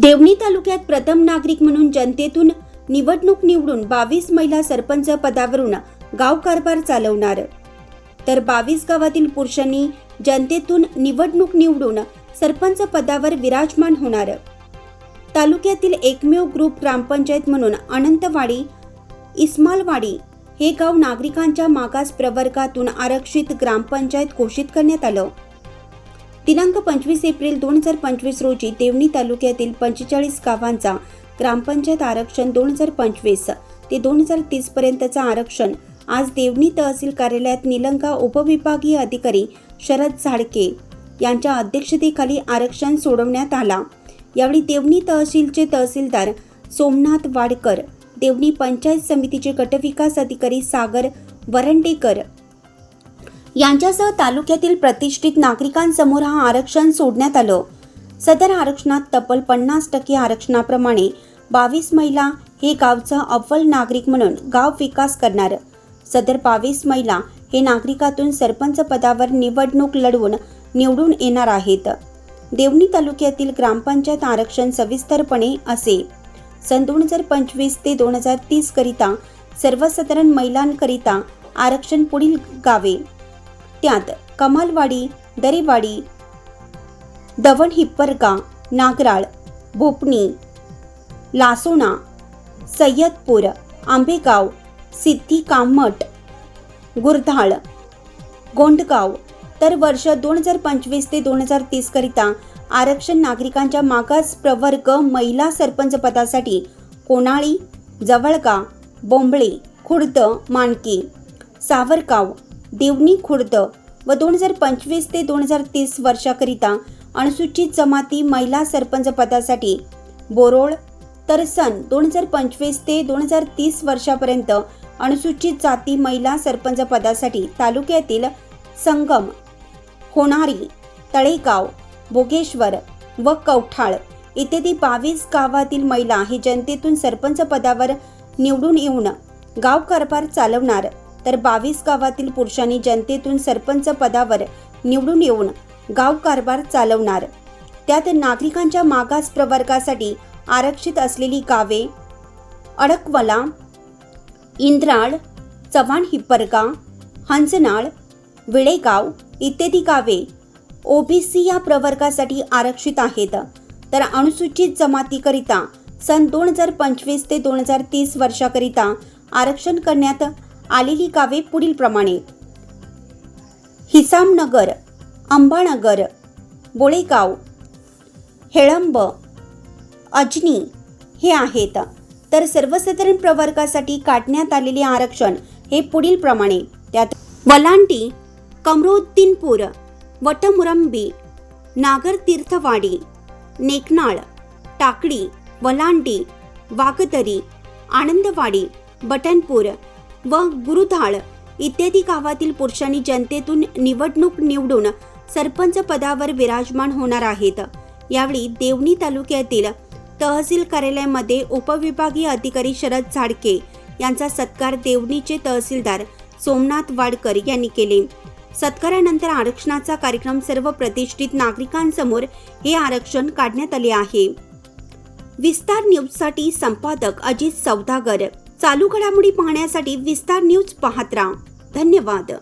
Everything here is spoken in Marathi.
देवणी तालुक्यात प्रथम नागरिक म्हणून जनतेतून निवडणूक निवडून बावीस महिला सरपंच पदावरून गाव कारभार चालवणार. तर बावीस गावातील पुरुषांनी जनतेतून निवडणूक निवडून सरपंच पदावर विराजमान होणार. तालुक्यातील एकमेव ग्रुप ग्रामपंचायत म्हणून अनंतवाडी इस्मालवाडी हे गाव नागरिकांच्या मागास प्रवर्गातून आरक्षित ग्रामपंचायत घोषित करण्यात आलं. दिनांक पंचवीस एप्रिल दोन हजार पंचवीस रोजी देवणी तालुक्यातील पंचेचाळीस गावांचा ग्रामपंचायत आरक्षण दोन हजार पंचवीस ते दोन हजार तीसपर्यंतचा आरक्षण. आज देवणी तहसील कार्यालयात निलंगा उपविभागीय अधिकारी शरद झाडके यांच्या अध्यक्षतेखाली आरक्षण सोडवण्यात आला. यावेळी देवणी तहसीलचे तहसीलदार सोमनाथ वाडकर देवणी पंचायत समितीचे गटविकास अधिकारी सागर वरंडेकर यांच्यासह तालुक्यातील प्रतिष्ठित नागरिकांसमोर हा आरक्षण सोडण्यात आलं. सदर आरक्षणात तब्बल पन्नास टक्के आरक्षणाप्रमाणे बावीस महिला हे गावचं अव्वल नागरिक म्हणून गाव विकास करणार. सदर बावीस महिला हे नागरिकातून सरपंच पदावर निवडणूक लढवून निवडून येणार आहेत. देवणी तालुक्यातील ग्रामपंचायत आरक्षण सविस्तरपणे असे. सन दोन हजार पंचवीस ते दोन हजार तीस करिता सर्वसाधारण महिलांकरिता आरक्षण पुढील गावे. त्यात कमालवाडी दरेवाडी दवण हिप्परगा नागराळ भोपणी लासोणा सय्यदपूर आंबेगाव सिद्धी कामट गुरधाळ गोंडगाव. तर वर्ष दोन हजार पंचवीस ते दोन हजार तीसकरिता आरक्षण नागरिकांच्या मागास प्रवर्ग महिला सरपंच पदासाठी कोणाळी जवळगा बोंबळे खुर्द मानकी सावरगाव देवणी खुर्द व दोन हजार पंचवीस ते दोन हजार तीस वर्षाकरिता अनुसूचित जमाती महिला सरपंच पदासाठी. बोरोळ तर सन दोन हजार पंचवीस ते दोन हजार तीस वर्षापर्यंत अनुसूचित जाती महिला सरपंच पदासाठी तालुक्यातील संगम होणारी तळेगाव भोगेश्वर व कवठाळ इत्यादी बावीस गावातील महिला ही जनतेतून सरपंच पदावर निवडून येऊन गाव कारभार चालवणार. तर बावीस गावातील पुरुषांनी जनतेतून सरपंच पदावर निवडून येऊन गाव कारभार चालवणार. त्यात नागरिकांच्या मागास प्रवर्गासाठी आरक्षित असलेली गावे अडकवला इंद्राळ चव्हाण हिप्परगा हंसनाळ विळेगाव इत्यादी गावे ओबीसी या प्रवर्गासाठी आरक्षित आहेत. तर अनुसूचित जमातीकरिता सन दोन हजार पंचवीस ते दोन हजार तीस वर्षाकरिता आरक्षण करण्यात आलेली गावे पुढील प्रमाणे. हिसामनगर अंबानगर बोळेगाव हेळंब अजनी हे आहेत. तर सर्वसाधारण प्रवर्गासाठी काढण्यात आलेले आरक्षण हे पुढील प्रमाणे. त्यात वलांटी कमरोद्दीनपूर वटमुरंबी नागरतीर्थवाडी नेकनाळ टाकडी वलांडी वागदरी आनंदवाडी बटनपूर व गुरुधाळ इत्यादी गावातील पुरुषांनी जनतेतून निवडणूक निवडून सरपंच पदावर विराजमान होणार आहेत. यावेळी देवणी तालुक्यातील तहसील कार्यालयामध्ये उपविभागीय अधिकारी शरद झाडके यांचा सत्कार देवणीचे तहसीलदार सोमनाथ वाडकर यांनी केले. सत्कारानंतर आरक्षणाचा कार्यक्रम सर्व प्रतिष्ठित नागरिकांसमोर हे आरक्षण काढण्यात आले आहे. विस्तार न्यूजसाठी संपादक अजित सौदागर. चालू घडामोडी पाहण्यासाठी विस्तार न्यूज पाहत राहा. धन्यवाद.